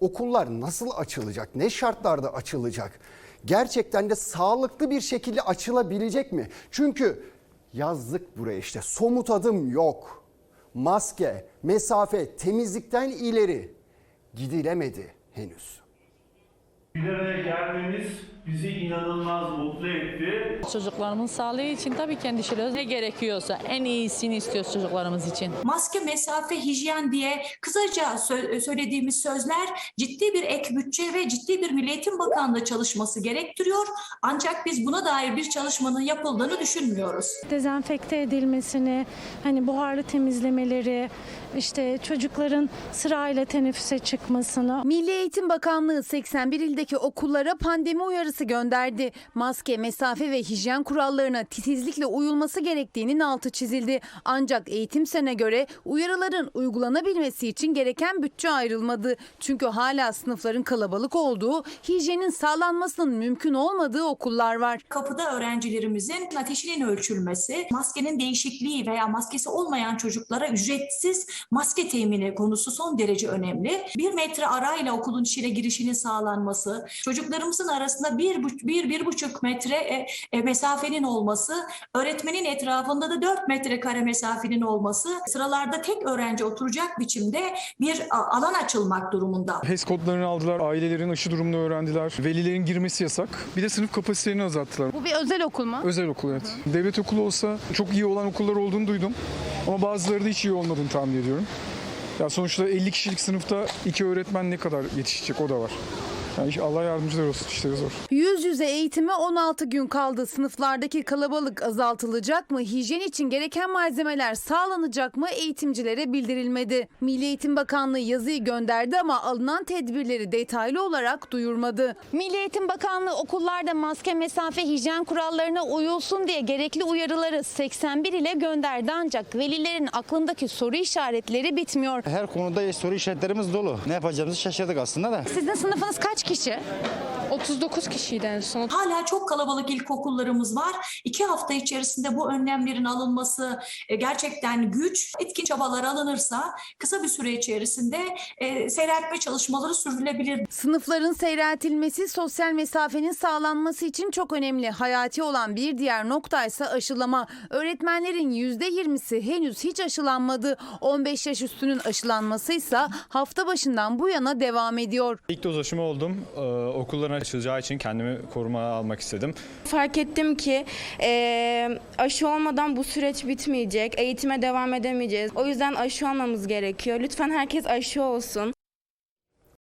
Okullar nasıl açılacak? Ne şartlarda açılacak? Gerçekten de sağlıklı bir şekilde açılabilecek mi? Çünkü yazdık buraya işte somut adım yok. Maske, mesafe, temizlikten ileri gidilemedi henüz. Bir araya gelmemiz bizi inanılmaz mutlu etti. Çocuklarımın sağlığı için tabii ki endişeliyoruz. Ne gerekiyorsa en iyisini istiyoruz çocuklarımız için. Maske, mesafe, hijyen diye kısaca sö- söylediğimiz sözler ciddi bir ek bütçe ve ciddi bir Milli Eğitim Bakanlığı çalışması gerektiriyor. Ancak biz buna dair bir çalışmanın yapıldığını düşünmüyoruz. dezenfekte edilmesini, hani buharlı temizlemeleri, işte çocukların sırayla teneffüse çıkmasını, Milli Eğitim Bakanlığı 81 ildeki okullara pandemi uyarısı gönderdi. Maske, mesafe ve hijyen kurallarına titizlikle uyulması gerektiğinin altı çizildi. Ancak eğitim sene göre uyarıların uygulanabilmesi için gereken bütçe ayrılmadı. Çünkü hala sınıfların kalabalık olduğu, hijyenin sağlanmasının mümkün olmadığı okullar var. Kapıda öğrencilerimizin ateşinin ölçülmesi, maskenin değişikliği veya maskesi olmayan çocuklara ücretsiz maske temini konusu son derece önemli. Bir metre arayla okulun içine girişinin sağlanması, çocuklarımızın arasında bir, buç- bir, bir buçuk metre e, e, mesafenin olması, öğretmenin etrafında da dört metrekare mesafenin olması, sıralarda tek öğrenci oturacak biçimde bir a- alan açılmak durumunda. HES kodlarını aldılar, ailelerin aşı durumunu öğrendiler, velilerin girmesi yasak. Bir de sınıf kapasitelerini azalttılar. Bu bir özel okul mu? Özel okul evet. Devlet okulu olsa çok iyi olan okullar olduğunu duydum. Ama bazıları da hiç iyi olmadığını tahmin ediyorum. Ya sonuçta 50 kişilik sınıfta iki öğretmen ne kadar yetişecek o da var. Yani Allah yardımcılar olsun işleri zor. Yüz yüze eğitime 16 gün kaldı. Sınıflardaki kalabalık azaltılacak mı? Hijyen için gereken malzemeler sağlanacak mı? Eğitimcilere bildirilmedi. Milli Eğitim Bakanlığı yazıyı gönderdi ama alınan tedbirleri detaylı olarak duyurmadı. Milli Eğitim Bakanlığı okullarda maske, mesafe, hijyen kurallarına uyulsun diye gerekli uyarıları 81 ile gönderdi ancak velilerin aklındaki soru işaretleri bitmiyor. Her konuda soru işaretlerimiz dolu. Ne yapacağımızı şaşırdık aslında da. Sizin sınıfınız kaç kişi? 39 kişiydi en son. Hala çok kalabalık ilkokullarımız var. İki hafta içerisinde bu önlemlerin alınması e, gerçekten güç. Etkin çabalar alınırsa kısa bir süre içerisinde e, seyreltme çalışmaları sürdürülebilir. Sınıfların seyreltilmesi sosyal mesafenin sağlanması için çok önemli. Hayati olan bir diğer nokta ise aşılama. Öğretmenlerin %20'si henüz hiç aşılanmadı. 15 yaş üstünün aşılanması ise hafta başından bu yana devam ediyor. İlk doz aşımı oldum. Ee, okulların açılacağı için kendimi koruma almak istedim. Fark ettim ki eee, aşı olmadan bu süreç bitmeyecek. Eğitime devam edemeyeceğiz. O yüzden aşı olmamız gerekiyor. Lütfen herkes aşı olsun.